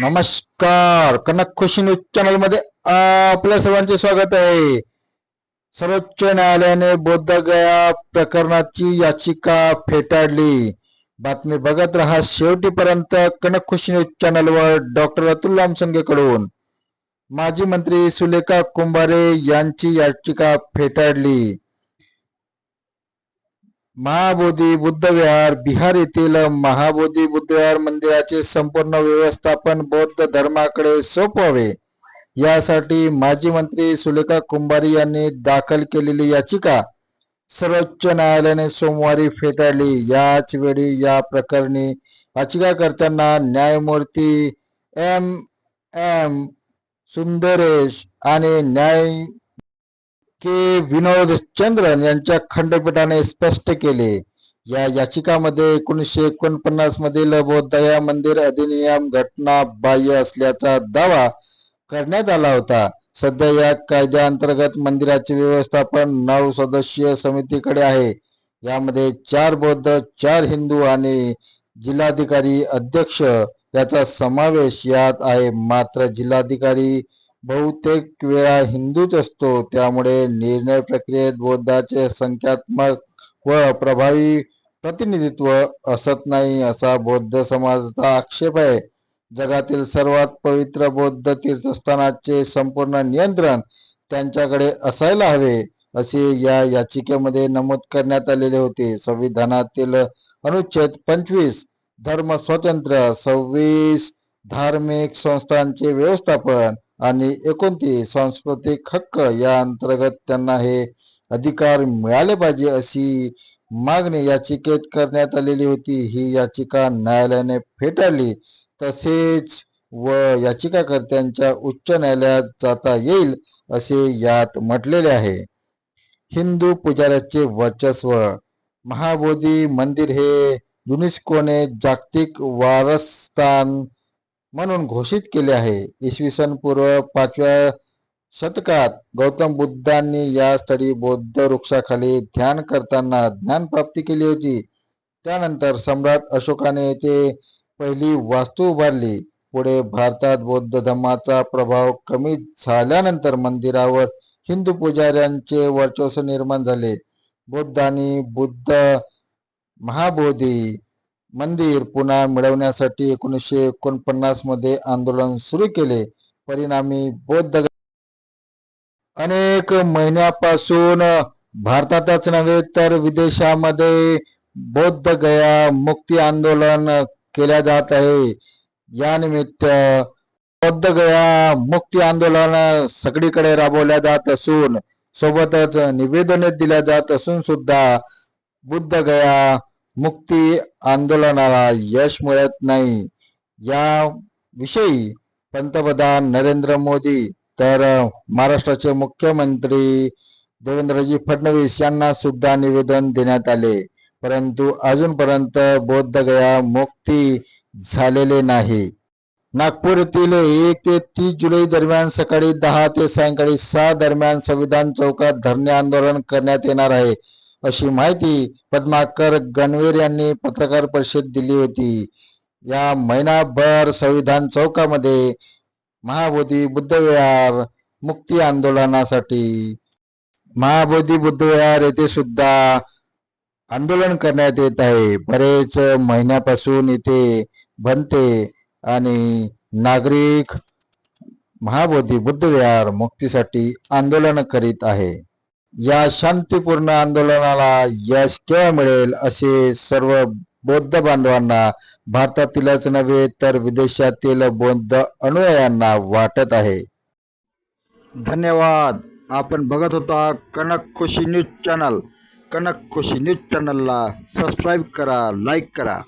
नमस्कार. कनक खुशी न्यूज चॅनलमध्ये आपल्या सर्वांचे स्वागत आहे. सर्वोच्च न्यायालयाने बोधगया प्रकरणाची याचिका फेटाळली. बातमी बघत राहा शेवटीपर्यंत कनक खुशी न्यूज चॅनलवर डॉक्टर अतुल लामसंगेकडून माजी मंत्री सुलेखा कुंभारे यांची याचिका फेटाळली. महाबोधी बुद्धविहार बिहार येथील महाबोधी बुद्धविहार मंदिराचे संपूर्ण व्यवस्थापन बौद्ध धर्माकडे सोपवावे. यासाठी माजी मंत्री सुलेखा कुंभारी यांनी दाखल केलेली याचिका सर्वोच्च न्यायालयाने सोमवारी फेटाळली. याच वेळी या प्रकरणी याचिकाकर्त्यांना न्यायमूर्ती एम एम सुंदरेश आणि न्याय के विनोद चंद्रन यांच्या खंडपीठाने स्पष्ट केले. या याचिकामध्ये एकोणीसशे एकोणपन्नास मधील बौद्धया मंदिर अधिनियम घटना बाह्य असल्याचा दावा करण्यात आला होता. सध्या या कायद्याअंतर्गत मंदिराचे व्यवस्थापन नऊ सदस्यीय समितीकडे आहे. यामध्ये चार बौद्ध चार हिंदू आणि जिल्हाधिकारी अध्यक्ष याचा समावेश यात आहे. मात्र जिल्हाधिकारी बहुतेक वेळा हिंदूच असतो. त्यामुळे निर्णय प्रक्रियेत बौद्धाचे संख्यात्मक व प्रभावी प्रतिनिधित्व असत नाही असा बौद्ध समाजाचा आक्षेप आहे. जगातील सर्वात पवित्र बौद्ध तीर्थस्थानाचे संपूर्ण नियंत्रण त्यांच्याकडे असायला हवे असे या याचिकेमध्ये नमूद करण्यात आलेले होते. संविधानातील अनुच्छेद पंचवीस धर्म स्वातंत्र्य सव्वीस धार्मिक संस्थांचे व्यवस्थापन आणि एकोणतीस सांस्कृतिक हक्क या अंतर्गत त्यांना हे अधिकार मिळाले पाहिजे अशी मागणी याचिकेत करण्यात आलेली होती. ही याचिका न्यायालयाने फेटाळली. तसेच व याचिकाकर्त्यांच्या उच्च न्यायालयात जाता येईल असे यात म्हटलेले आहे. हिंदू पुजाऱ्याचे वर्चस्व महाबोधी मंदिर हे युनेस्कोने जागतिक वारसस्थान म्हणून घोषित केले आहे. इसवी सन पूर्व पाचव्या शतकात गौतम बुद्धांनी या स्थळी बौद्ध वृक्षाखाली ध्यान करताना ज्ञान प्राप्ती केली होती. त्यानंतर सम्राट अशोकाने येथे पहिली वास्तू उभारली. पुढे भारतात बौद्ध धर्माचा प्रभाव कमी झाल्यानंतर मंदिरावर हिंदू पुजाऱ्यांचे वर्चस्व निर्माण झाले. बुद्धांनी बुद्ध महाबोधी मंदिर पुन्हा मिळवण्यासाठी एकोणीसशे एकोणपन्नासमध्ये आंदोलन सुरू केले. परिणामी बौद्ध अनेक महिन्यापासून भारतातच नव्हे तर विदेशामध्ये बौद्ध गया मुक्ती आंदोलन केल्या जात आहे. या निमित्त बौद्ध गया मुक्ती आंदोलन सगळीकडे राबवल्या जात असून सोबतच निवेदने दिल्या जात असून सुद्धा बुद्ध गया मुक्ती आंदोलनाला यश मिळत नाही. या विषयी पंतप्रधान नरेंद्र मोदी तर महाराष्ट्राचे मुख्यमंत्री देवेंद्रजी फडणवीस यांना सुद्धा निवेदन देण्यात आले. परंतु अजूनपर्यंत बौद्ध गया मुक्ती झालेले नाही. नागपूर येथील एक ते तीस जुलै दरम्यान सकाळी दहा ते सायंकाळी सहा दरम्यान संविधान चौकात धरणे आंदोलन करण्यात येणार आहे. अशी माहिती पद्माकर गणवीर यांनी पत्रकार परिषद दिली होती. या महिनाभर संविधान चौकामध्ये महाबोधी बुद्धविहार मुक्ती आंदोलनासाठी. महाबोधी बुद्धविहार येथे सुद्धा आंदोलन करण्यात येत आहे. बरेच महिन्यापासून इथे बनते आणि नागरिक महाबोधी बुद्धविहार मुक्तीसाठी आंदोलन करीत आहे. या शांतीपूर्ण आंदोलनाला यश केव्हा मिळेल असे सर्व बौद्ध बांधवांना भारतातीलच नव्हे तर विदेशातील बौद्ध अनुयायांना वाटत आहे. धन्यवाद. आपण बघत होता Kanak Khushi News channel. Kanak Khushi News चॅनलला सबस्क्राईब करा लाईक करा.